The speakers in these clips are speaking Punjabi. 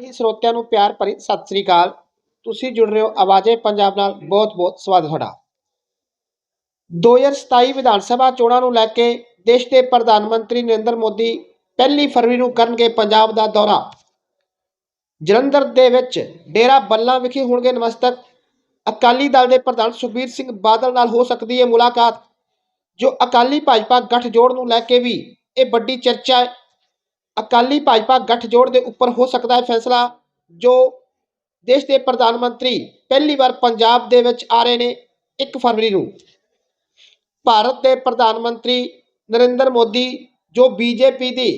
ਹੀ ਸਰੋਤਿਆਂ ਨੂੰ ਪਿਆਰ ਭਰੀ ਸਤਿ ਸ੍ਰੀ ਅਕਾਲ। ਤੁਸੀਂ ਜੁੜ ਰਹੇ ਹੋ ਆਵਾਜ਼ੇ ਪੰਜਾਬ ਨਾਲ। ਬਹੁਤ-ਬਹੁਤ ਸਵਾਗਤ ਤੁਹਾਡਾ। 2027 ਵਿਧਾਨ ਸਭਾ ਚੋਣਾਂ ਨੂੰ ਲੈ ਕੇ ਦੇਸ਼ ਦੇ ਪ੍ਰਧਾਨ ਮੰਤਰੀ ਨਰਿੰਦਰ ਮੋਦੀ ਪਹਿਲੀ ਫਰਵਰੀ ਨੂੰ ਕਰਨਗੇ ਪੰਜਾਬ ਦਾ ਦੌਰਾ। ਜਲੰਧਰ ਦੇ ਵਿੱਚ ਡੇਰਾ ਬੱਲਾ ਵਿਖੇ ਹੋਣਗੇ ਨਮਸਤਕ। ਅਕਾਲੀ ਦਲ ਦੇ ਪ੍ਰਧਾਨ ਸੁਖਬੀਰ ਸਿੰਘ ਬਾਦਲ ਨਾਲ ਹੋ ਸਕਦੀ ਹੈ ਮੁਲਾਕਾਤ, ਜੋ ਅਕਾਲੀ ਭਾਜਪਾ ਗੱਠਜੋੜ ਨੂੰ ਲੈ ਕੇ ਵੀ ਇਹ ਵੱਡੀ ਚਰਚਾ ਅਕਾਲੀ ਭਾਜਪਾ ਗੱਠਜੋੜ ਦੇ ਉੱਪਰ ਹੋ ਸਕਦਾ ਹੈ ਫੈਸਲਾ, ਜੋ ਦੇਸ਼ ਦੇ ਪ੍ਰਧਾਨ ਮੰਤਰੀ ਪਹਿਲੀ ਵਾਰ ਪੰਜਾਬ ਦੇ ਵਿੱਚ ਆ ਰਹੇ ਨੇ 1 ਫਰਵਰੀ ਨੂੰ। ਭਾਰਤ ਦੇ ਪ੍ਰਧਾਨ ਮੰਤਰੀ ਨਰਿੰਦਰ ਮੋਦੀ, ਜੋ ਬੀਜੇਪੀ ਦੀ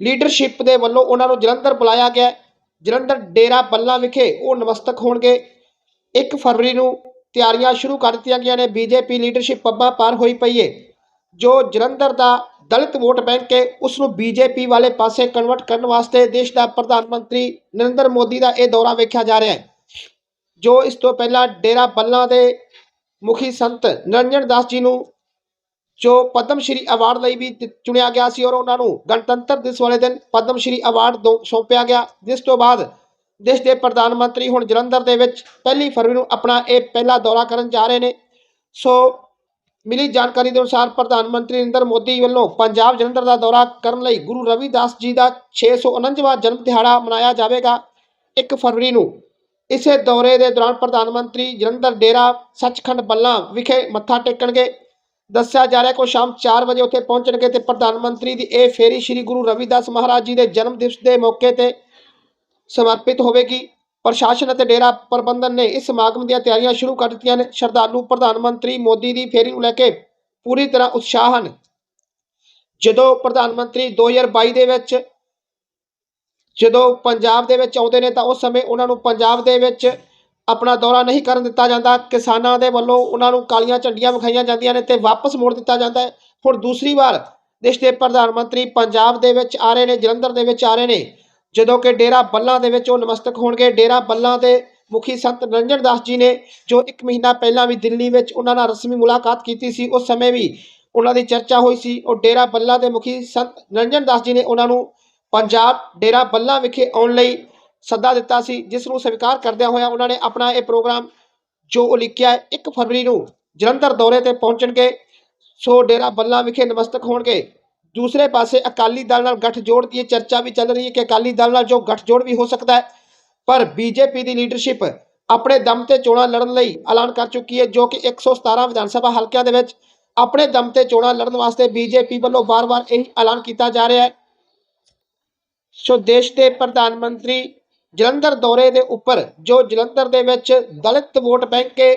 ਲੀਡਰਸ਼ਿਪ ਦੇ ਵੱਲੋਂ ਉਹਨਾਂ ਨੂੰ ਜਲੰਧਰ ਬੁਲਾਇਆ ਗਿਆ ਜਲੰਧਰ ਡੇਰਾ ਬੱਲਾ ਵਿਖੇ ਉਹ ਨਮਸਤਕ ਹੋਣਗੇ। 1 ਫਰਵਰੀ ਨੂੰ ਤਿਆਰੀਆਂ ਸ਼ੁਰੂ ਕਰ ਦਿੱਤੀਆਂ ਗਈਆਂ ਨੇ। ਬੀਜੇਪੀ ਲੀਡਰਸ਼ਿਪ ਪੱਬਾਂ ਪਾਰ ਹੋਈ ਪਈ ਹੈ ਜੋ ਜਲੰਧਰ ਦਾ ਦਲਿਤ ਵੋਟ ਬੈਂਕ ਹੈ ਉਸ ਨੂੰ ਬੀਜੇਪੀ ਵਾਲੇ ਪਾਸੇ ਕਨਵਰਟ ਕਰਨ ਵਾਸਤੇ ਦੇਸ਼ ਦਾ ਪ੍ਰਧਾਨ ਮੰਤਰੀ ਨਰਿੰਦਰ ਮੋਦੀ ਦਾ ਇਹ ਦੌਰਾ ਵੇਖਿਆ ਜਾ ਰਿਹਾ ਹੈ। ਜੋ ਇਸ ਤੋਂ ਪਹਿਲਾਂ ਡੇਰਾ ਬੱਲਾ ਦੇ ਮੁਖੀ ਸੰਤ ਨਿਰੰਜਨ ਦਾਸ ਜੀ ਨੂੰ, ਜੋ ਪਦਮ ਸ਼੍ਰੀ ਅਵਾਰਡ ਲਈ ਵੀ ਚੁਣਿਆ ਗਿਆ ਸੀ ਔਰ ਉਹਨਾਂ ਨੂੰ ਗਣਤੰਤਰ ਦਿਵਸ ਵਾਲੇ ਦਿਨ ਪਦਮ ਸ਼੍ਰੀ ਅਵਾਰਡ ਦੋ, ਸੌਂਪਿਆ ਗਿਆ। ਜਿਸ ਤੋਂ ਬਾਅਦ ਦੇਸ਼ ਦੇ ਪ੍ਰਧਾਨ ਮੰਤਰੀ ਹੁਣ ਜਲੰਧਰ ਦੇ ਵਿੱਚ ਪਹਿਲੀ ਫਰਵਰੀ ਨੂੰ ਆਪਣਾ ਇਹ ਪਹਿਲਾ ਦੌਰਾ ਕਰਨ ਜਾ ਰਹੇ ਨੇ। ਸੋ ਮਿਲੀ ਜਾਣਕਾਰੀ ਦੇ ਅਨੁਸਾਰ ਪ੍ਰਧਾਨ ਮੰਤਰੀ ਨਰਿੰਦਰ ਮੋਦੀ ਵੱਲੋਂ ਪੰਜਾਬ ਜਲੰਧਰ ਦਾ ਦੌਰਾ ਕਰਨ ਲਈ ਗੁਰੂ ਰਵਿਦਾਸ ਜੀ ਦਾ 649ਵਾਂ ਜਨਮ ਦਿਹਾੜਾ ਮਨਾਇਆ ਜਾਵੇਗਾ 1 ਫਰਵਰੀ ਨੂੰ। ਇਸੇ ਦੌਰੇ ਦੇ ਦੌਰਾਨ ਪ੍ਰਧਾਨ ਮੰਤਰੀ ਜਲੰਧਰ ਡੇਰਾ ਸੱਚਖੰਡ ਬੱਲਾ ਵਿਖੇ ਮੱਥਾ ਟੇਕਣਗੇ। ਦੱਸਿਆ ਜਾ ਰਿਹਾ ਕਿ ਉਹ ਸ਼ਾਮ 4 ਵਜੇ ਉੱਥੇ ਪਹੁੰਚਣਗੇ ਤੇ ਪ੍ਰਧਾਨ ਮੰਤਰੀ ਦੀ ਇਹ ਫੇਰੀ ਸ੍ਰੀ ਗੁਰੂ ਰਵਿਦਾਸ ਮਹਾਰਾਜ ਜੀ ਦੇ ਜਨਮ ਦਿਵਸ ਦੇ ਮੌਕੇ ਤੇ ਸਮਰਪਿਤ ਹੋਵੇਗੀ। ਪ੍ਰਸ਼ਾਸਨ ਅਤੇ ਡੇਰਾ ਪ੍ਰਬੰਧਨ ਨੇ ਇਸ ਸਮਾਗਮ ਦੀਆਂ ਤਿਆਰੀਆਂ ਸ਼ੁਰੂ ਕਰ ਦਿੱਤੀਆਂ ਨੇ। ਸ਼ਰਧਾਲੂ ਪ੍ਰਧਾਨ ਮੰਤਰੀ ਮੋਦੀ ਦੀ ਫੇਰੀ ਨੂੰ ਲੈ ਕੇ ਪੂਰੀ ਤਰ੍ਹਾਂ ਉਤਸ਼ਾਹ ਹਨ। ਜਦੋਂ ਪ੍ਰਧਾਨ ਮੰਤਰੀ 2022 ਦੇ ਵਿੱਚ, ਜਦੋਂ ਪੰਜਾਬ ਦੇ ਵਿੱਚ ਆਉਂਦੇ ਨੇ ਤਾਂ ਉਸ ਸਮੇਂ ਉਹਨਾਂ ਨੂੰ ਪੰਜਾਬ ਦੇ ਵਿੱਚ ਆਪਣਾ ਦੌਰਾ ਨਹੀਂ ਕਰਨ ਦਿੱਤਾ ਜਾਂਦਾ। ਕਿਸਾਨਾਂ ਦੇ ਵੱਲੋਂ ਉਹਨਾਂ ਨੂੰ ਕਾਲੀਆਂ ਝੰਡੀਆਂ ਵਿਖਾਈਆਂ ਜਾਂਦੀਆਂ ਨੇ ਤੇ ਵਾਪਸ ਮੋੜ ਦਿੱਤਾ ਜਾਂਦਾ ਹੈ। ਹੁਣ ਦੂਸਰੀ ਵਾਰ ਦੇਸ਼ ਦੇ ਪ੍ਰਧਾਨ ਮੰਤਰੀ ਪੰਜਾਬ ਦੇ ਵਿੱਚ ਆ ਰਹੇ ਨੇ, ਜਲੰਧਰ ਦੇ ਵਿੱਚ ਆ ਰਹੇ ਨੇ। ਜਦੋਂ ਕਿ ਡੇਰਾ ਬੱਲਾ ਦੇ ਵਿੱਚ ਉਹ ਨਮਸਤਕ ਹੋਣਗੇ। ਡੇਰਾ ਬੱਲਾ ਦੇ ਮੁਖੀ ਸੰਤ ਨਿਰੰਜਨ ਦਾਸ ਜੀ ਨੇ ਜੋ 1 ਮਹੀਨਾ ਪਹਿਲਾਂ ਵੀ ਦਿੱਲੀ ਵਿੱਚ ਉਹਨਾਂ ਨਾਲ ਰਸਮੀ ਮੁਲਾਕਾਤ ਕੀਤੀ ਸੀ, ਉਸ ਸਮੇਂ ਵੀ ਉਹਨਾਂ ਦੀ ਚਰਚਾ ਹੋਈ ਸੀ। ਉਹ ਡੇਰਾ ਬੱਲਾ ਦੇ ਮੁਖੀ ਸੰਤ ਨਿਰੰਜਨ ਦਾਸ ਜੀ ਨੇ ਉਹਨਾਂ ਨੂੰ ਪੰਜਾਬ ਡੇਰਾ ਬੱਲਾ ਵਿਖੇ ਆਉਣ ਲਈ ਸੱਦਾ ਦਿੱਤਾ ਸੀ, ਜਿਸ ਨੂੰ ਸਵੀਕਾਰ ਕਰਦਿਆਂ ਹੋਇਆ ਉਹਨਾਂ ਨੇ ਆਪਣਾ ਇਹ ਪ੍ਰੋਗਰਾਮ ਜੋ ਉਲੀਕਿਆ ਹੈ 1 ਫਰਵਰੀ ਨੂੰ ਜਲੰਧਰ ਦੌਰੇ ਤੇ ਪਹੁੰਚਣਗੇ। ਸੋ ਡੇਰਾ ਬੱਲਾ ਵਿਖੇ ਨਮਸਤਕ ਹੋਣਗੇ। ਦੂਸਰੇ ਪਾਸੇ ਅਕਾਲੀ ਦਲ ਨਾਲ ਗੱਠਜੋੜ ਦੀ ਇਹ ਚਰਚਾ ਵੀ ਚੱਲ ਰਹੀ ਹੈ ਕਿ ਅਕਾਲੀ ਦਲ ਨਾਲ ਜੋ ਗੱਠਜੋੜ ਵੀ ਹੋ ਸਕਦਾ ਹੈ, ਪਰ ਬੀਜੇਪੀ ਦੀ ਲੀਡਰਸ਼ਿਪ ਆਪਣੇ ਦਮ ਤੇ ਚੋਣਾਂ ਲੜਨ ਲਈ ਐਲਾਨ ਕਰ ਚੁੱਕੀ ਹੈ, ਜੋ ਕਿ 117 ਵਿਧਾਨ ਸਭਾ ਹਲਕਿਆਂ ਦੇ ਵਿੱਚ ਆਪਣੇ ਦਮ ਤੇ ਚੋਣਾਂ ਲੜਨ ਵਾਸਤੇ ਬੀਜੇਪੀ ਵੱਲੋਂ ਵਾਰ-ਵਾਰ ਇਹ ਐਲਾਨ ਕੀਤਾ ਜਾ ਰਿਹਾ ਹੈ। ਸੋ ਦੇਸ਼ ਦੇ ਪ੍ਰਧਾਨ ਮੰਤਰੀ ਜਲੰਧਰ ਦੌਰੇ ਦੇ ਉੱਪਰ ਜੋ ਜਲੰਧਰ ਦੇ ਵਿੱਚ ਦਲਿਤ ਵੋਟ ਬੈਂਕ ਹੈ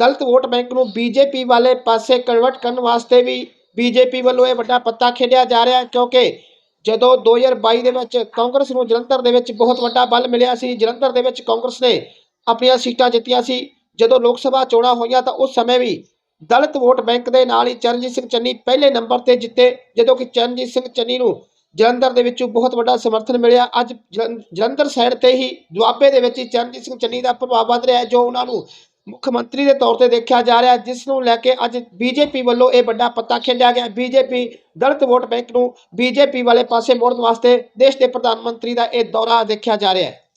ਦਲਿਤ ਵੋਟ ਬੈਂਕ ਨੂੰ ਬੀਜੇਪੀ ਵਾਲੇ ਪਾਸੇ ਕਨਵਰਟ ਕਰਨ ਵਾਸਤੇ ਵੀ ਬੀਜੇਪੀ ਵੱਲੋਂ ਇਹ ਵੱਡਾ ਪੱਤਾ ਖੇਡਿਆ ਜਾ ਰਿਹਾ ਕਿਉਂਕਿ ਜਦੋਂ 2022 ਦੇ ਵਿੱਚ ਕਾਂਗਰਸ ਨੂੰ ਜਲੰਧਰ ਦੇ ਵਿੱਚ ਬਹੁਤ ਵੱਡਾ ਬਲ ਮਿਲਿਆ ਸੀ, ਜਲੰਧਰ ਦੇ ਵਿੱਚ ਕਾਂਗਰਸ ਨੇ ਆਪਣੀਆਂ ਸੀਟਾਂ ਜਿੱਤੀਆਂ ਸੀ। ਜਦੋਂ ਲੋਕ ਸਭਾ ਚੋਣਾਂ ਹੋਈਆਂ ਤਾਂ ਉਸ ਸਮੇਂ ਵੀ ਦਲਿਤ ਵੋਟ ਬੈਂਕ ਦੇ ਨਾਲ ਹੀ ਚਰਨਜੀਤ ਸਿੰਘ ਚੰਨੀ ਪਹਿਲੇ ਨੰਬਰ ਤੇ ਜਿੱਤੇ, ਜਦੋਂ ਕਿ ਚਰਨਜੀਤ ਸਿੰਘ ਚੰਨੀ ਨੂੰ ਜਲੰਧਰ ਦੇ ਵਿੱਚੋਂ ਬਹੁਤ ਵੱਡਾ ਸਮਰਥਨ ਮਿਲਿਆ। ਅੱਜ ਜਲੰ- ਜਲੰਧਰ ਸਾਈਡ ਤੇ ਹੀ ਦੁਆਬੇ ਦੇ ਵਿੱਚ ਹੀ ਚਰਨਜੀਤ ਸਿੰਘ ਚੰਨੀ ਦਾ ਪ੍ਰਭਾਵ ਵੱਧ ਰਿਹਾ ਹੈ, ਜੋ ਉਹਨਾਂ ਨੂੰ ਮੁੱਖ ਮੰਤਰੀ ਦੇ ਤੌਰ ਤੇ ਦੇਖਿਆ ਜਾ ਰਿਹਾ ਜਿਸ ਨੂੰ ਲੈ ਕੇ ਅੱਜ ਬੀਜੇਪੀ ਵੱਲੋਂ ਇਹ ਵੱਡਾ ਪੱਤਾ ਖੇਡਿਆ ਗਿਆ ਬੀਜੇਪੀ ਦਲਿਤ ਵੋਟ ਬੈਂਕ ਨੂੰ ਬੀਜੇਪੀ ਵਾਲੇ ਪਾਸੇ ਮੋੜਨ ਵਾਸਤੇ ਦੇਸ਼ ਦੇ ਪ੍ਰਧਾਨ ਮੰਤਰੀ ਦਾ ਇਹ ਦੌਰਾ ਦੇਖਿਆ ਜਾ ਰਿਹਾ ਹੈ।